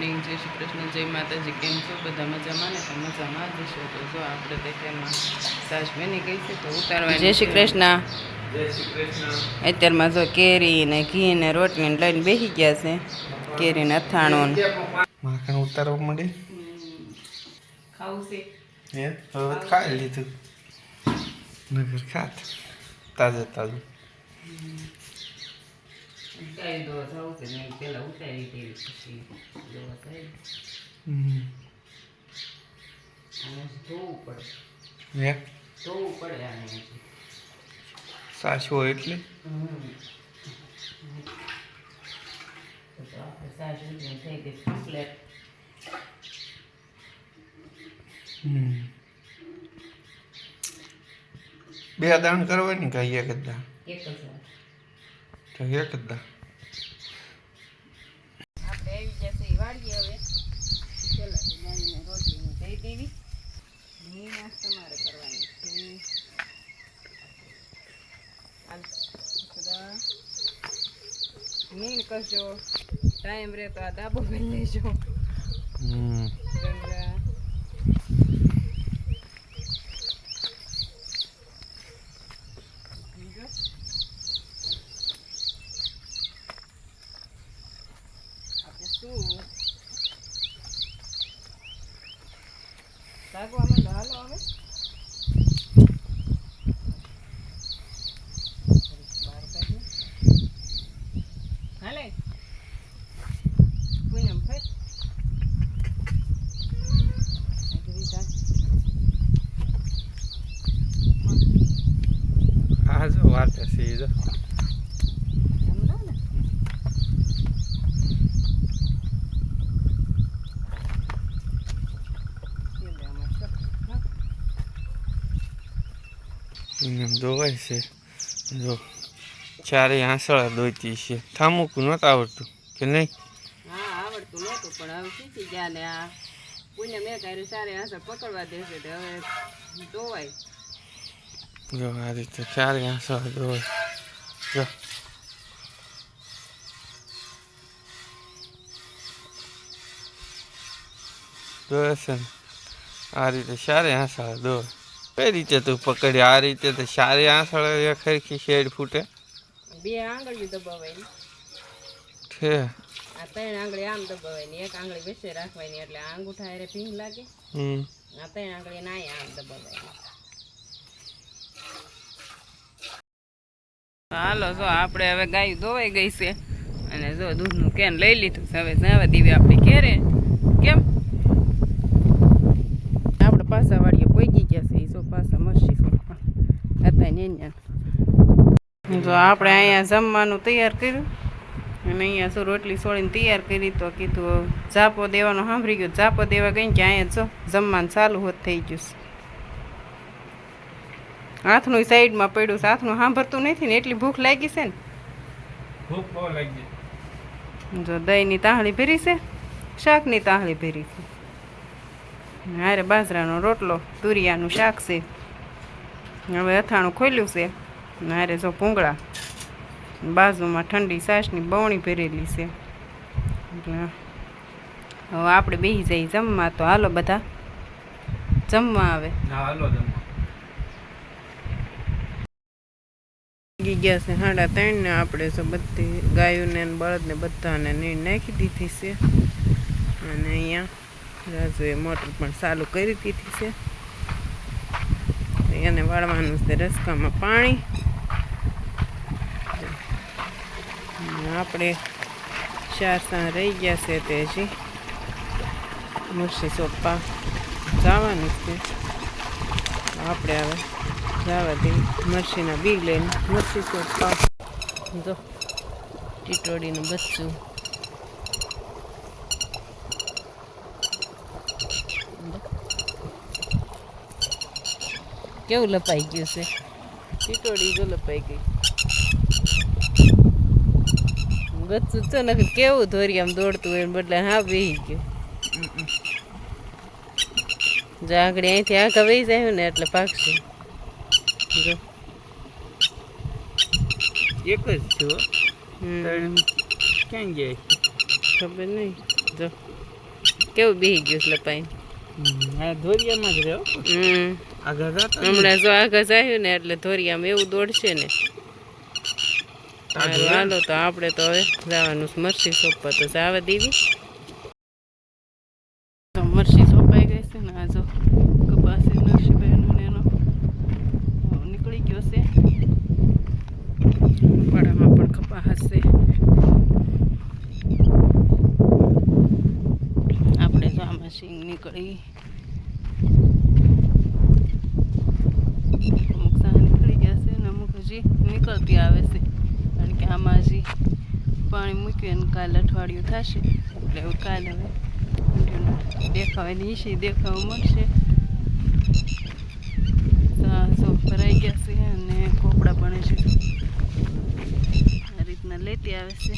Morning જય શ્રી કૃષ્ણ જય માતાજી કેમ છો? બધા મજામાં ને? તો મજામાં જ છો તો જો આપણે તેમાં સાસ બની ગઈ છે તો ઉતારવા જય શ્રી કૃષ્ણ. અત્યારમાં જો કેરી ને ઘી ને રોટલી ને લઈને બેસી ગયા છે. કેરી ને અથાણું માખણ ઉતારવા માંડે? ખાવું છે. હે? હવે ખાઈ લીધું. નગર ખાત. તાજે તાજું. ઉતારી દો ખાવું છે પેલા ઉતારી દેવી પછી જોવા થઈ. આને ધોવું પડે હે પડે આને. હોય એટલે. બે દાણ કરવાની કહીએ કદાચ એક જ એક જ આપણે આવી જશે વાળીએ હવે. પેલા તો દઈ દેવી. ઘી નાશ તમારે કરવાની છે. નીણ કરજો. ટાઈમ રહે તો આ દાબો કરી લેજો. હમ ગંગા બીજો આપણે શું શાકવામાં તો હાલો હવે. બહાર કાઢીએ હાલે પૂનમ ફેર અગ્રીતા હા જો વાટે છે ઈ જો જમલો ને એટલે આમાં શું? હા? દોવાય છે. જો ચારે આંસળા દોતી છે. થામુકું નહોતું આવડતું કે નહીં? હા આવડતું નહોતું પણ હવે શીખી ગયા ને આ પુણ્ય મેં કર્યું સારી આંસર પકડવા દેશે તો હવે ધોવાય જો આ રીતે ચારે આંસળા દોવાય જો. દોરે છે આ રીતે સારી આંસળા દોરે કઈ રીતે તું પકડી? આ રીતે તો સારી આંસળા એક ખરખી શેડ ફૂટે? બે આંગળીયું દબાવાય ને છે. આ ત્રણ આંગળી આમ દબાવાય ને એક આંગળી બેસે રાખવાની એટલે આ અંગૂઠા હારે ભીંગ લાગે. હમ. આ ત્રણ આંગળી ના આમ દબાવાય હાલો જો આપણે હવે ગાય ધોવાઈ ગઈ છે. અને જો દૂધનું કેન લઈ લીધું છે. હવે જવા દીવી આપણે ઘેરે. કેમ? આપણે પાછા વાળીએ પોગી ગયા છે એ જો પાછા હતા ને જો આપણે અહીંયા જમવાનું તૈયાર કર્યું. અને અહીંયા શું રોટલી સોળીને તૈયાર કરી તો કીધું ઝાપો દેવાનો સાંભળી ગયો. ઝાપો દેવા ગઈ કે અહીંયા જો જમવાનું ચાલુ હોત થઈ ગયું હાથનું સાઈડમાં પડ્યું છે. હાથનું સાંભળતું નથી ને એટલી ભૂખ લાગી છે ને. ભૂખ બહુ લાગી. જો દહીંની તાહળી ભરી છે શાકની તાહળી ભરી છે. હારે બાજરાનો રોટલો તુરિયાનું શાક છે. હવે અથાણું ખોલ્યું છે. હારે જો ભૂંગળા. બાજુમાં ઠંડી સાસની બવણી ભરેલી છે. એટલે હવે આપણે બેસી જઈએ જમવા તો હાલો બધા. જમવા આવે. ગયા છે સાડા ત્રણ ને આપણે તો બધી ગાયોને ને બળદને બધાને નીણ નાખી દીધી છે. અને અહીંયા રાજુએ મોટર પણ ચાલુ કરી દીધી છે. એને વાળવાનું છે રસકામાં પાણી. આપણે ચાર સાં રહી ગયા છે તે હજી. મુર્શી સોપા જવાનું છે. આપણે હવે જવા દે મરસીના બીગ લઈને. મરશી સોપા. જો ટીટોડીનું બચ્ચું કેવું લપાઈ ગયું છે? ટીટોડી જો લપાઈ ગઈ. બચ્ચું તો નકર કેવું ધોરી આમ દોડતું હોય ને બદલે હા બેહી ગયું. જો આગળ અહીંથી આગળ વહી જાય ને એટલે પાકશું. જો. એક જ છો ક્યાં ગયા ખબર નહીં. જો. કેવું બેહી ગયું છે લપાઈ? આ ધોરિયામાં જ રહ્યો? હમ. હમણાં જો આગળ આવ્યું ને એટલે ધોરિયામાં એવું દોડશે ને. હાલો તો આપણે તો હવે જવાનું મરસી શોપ પર તો જવા દેવી તો મરસી સોંપાઈ ગઈ છે ને આ જો કપાસે નરસીબેન ને એનો અ, નીકળી ગયો છે પાડામાં પણ કપા હશે આપણે તો આમાં સિંગ નીકળી અમુક સાહ નીકળી ગયા છે ને અમુક હજી નીકળતી આવે છે કારણ કે આમાં હજી પાણી મૂક્યું કાલે અઠવાડિયું થશે. એટલે હવે કાલે હવે continue દેખાવાની ઈશી દેખાવા મળશે. સો ભરાઈ ગયા છે અને કોપડા પણ છે. આ રીતના લેતી આવે છે.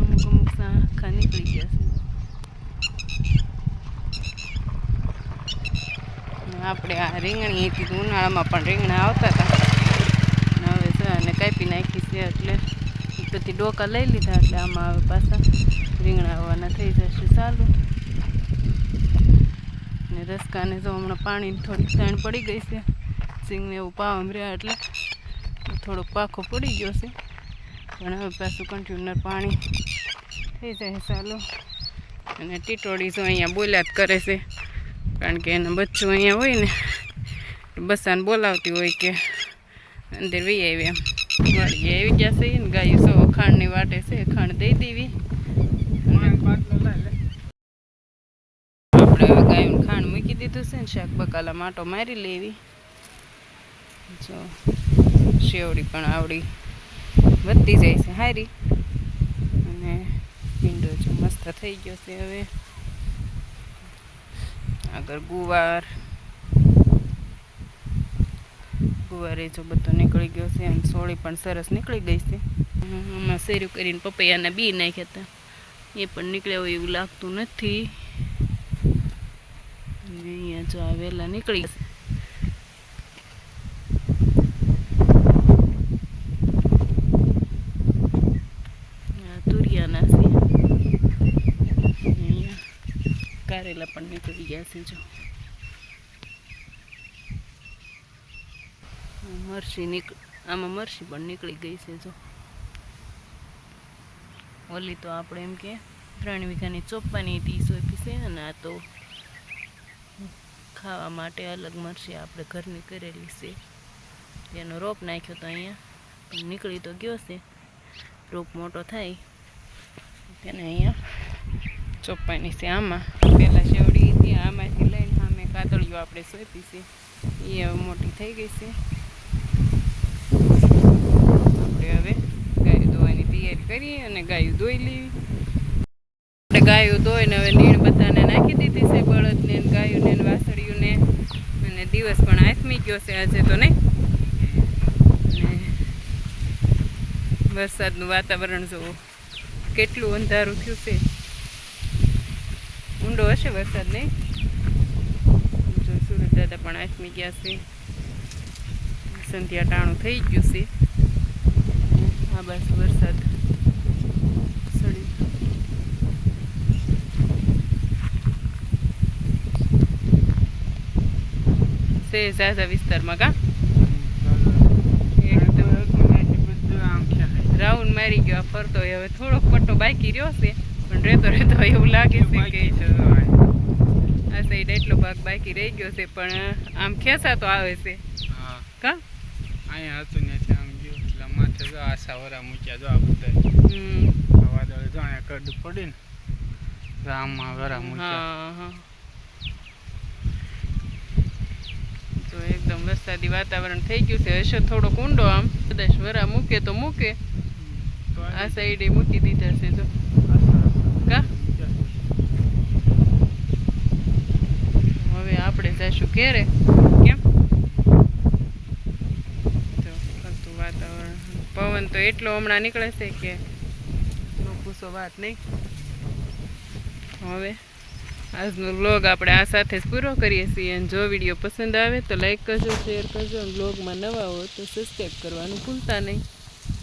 અમુક અમુક આખા નીકળી ગયા છે. આપણે આ રીંગણી હતી, ઉનાળામાં પણ રીંગણા આવતા હતા. કાપી નાખી છે એટલે બધી ડોકા લઈ લીધા એટલે આમાં હવે પાછા રીંગણા આવવાના થઈ જશે સારું ને રસકાને જો હમણાં પાણી થોડીક તાણ પડી ગઈ છે. સિંગને એવું પાવમ રહ્યા એટલે થોડોક પાખો પડી ગયો છે. પણ હવે પાછું કન્ટ્યુનર પાણી થઈ જાય સારું અને ટીટોળી જો અહીંયા બોલ્યા જ કરે છે. કારણ કે એના બચ્ચું અહીંયા હોય ને, બસાને બોલાવતી હોય કે અંદર વી આવી એમ. વાડીએ આવી ગયા છે ને ગાયું સૌ ખાંડની વાટે છે ખાંડ દઈ દેવી. આપણે હવે ગાયું ખાંડ મૂકી દીધું છે ને શાક બકાલા માટો મારી લેવી. જો શેવડી પણ આવડી વધતી જાય છે હારી. અને ભીંડો જો મસ્ત થઈ ગયો છે હવે. આગળ ગુવાર. ગુવારે જો બધો નીકળી ગયો છે અને સોળી પણ સરસ નીકળી ગઈ છે. આમાં શેરું કરીને પપૈયાના બી નાખ્યા હતા. એ પણ નીકળ્યા હોય એવું લાગતું નથી. અહીંયા જો આ વહેલા નીકળી ગયા કારેલા પણ નીકળી ગયા છે જો. મરસી નીક, આમાં મરસી પણ નીકળી ગઈ છે જો. ઓલી તો આપણે એમ કે ત્રણ વીઘાની ચોપ્પાની હતી સોંપી છે અને આ તો ખાવા માટે અલગ મરસી આપણે ઘરની કરેલી છે. એનો રોપ નાખ્યો તો અહીંયા નીકળી તો ગયો છે. રોપ મોટો થાય. તેને અહીંયા ચોપ્પાની છે આમાં. પહેલાં શેવડી હતી, આમાંથી લઈને સામે કાતળીઓ આપણે સોંપી છે. એ મોટી થઈ ગઈ છે. આપણે હવે ગાયું ધોવાની તૈયારી કરી અને ગાયું ધોઈ લેવી આપણે ગાયું ધોઈને હવે નીણ બધાને નાખી દીધી છે બળદને ગાયુંને વાસળીઓને. અને દિવસ પણ આથમી ગયો છે આજે તો નહીં? વરસાદનું વાતાવરણ જુઓ કેટલું અંધારું થયું છે. ઊંડો હશે વરસાદ નહીં? સુરત દાદા પણ આથમી ગયા છે. સંધ્યા ટાણું થઈ ગયું છે. આ બાજુ વરસાદ. સડી છે ઝાઝા વિસ્તારમાં કા? રાઉન્ડ મારી ગયો ફરતો. હવે થોડોક પટ્ટો બાકી રહ્યો છે પણ રહેતો રહેતો એવું લાગે છે કે આ સાઈડ એટલો ભાગ બાકી રહી ગયો છે પણ આમ ખેંચાતો આવે છે. કા? અહીંયા હતું ને ગયું જો આ સાવરા મૂક્યા જો આ બધા હમ. આ વાદળ જો અહીંયા કડ પડી ને તો આમાં વરા મૂક્યા. તો એકદમ વરસાદી વાતાવરણ થઈ ગયું છે. હશે થોડોક ઊંડો આમ. કદાચ વરા મૂકે તો મૂકે. તો આ સાઈડે મૂકી દીધા છે જો. કા? હવે આપણે જઈશું ઘેરે. કેમ તો ફરતું વાતાવરણ પવન તો એટલો હમણાં નીકળે છે કે પૂછો વાત નહીં. હવે આજનો બ્લોગ આપણે આ સાથે જ પૂરો કરીએ છીએ અને જો વીડિયો પસંદ આવે તો લાઈક કરજો શેર કરજો અને વ્લોગમાં નવા હો તો સબસ્ક્રાઈબ કરવાનું ભૂલતા નહીં.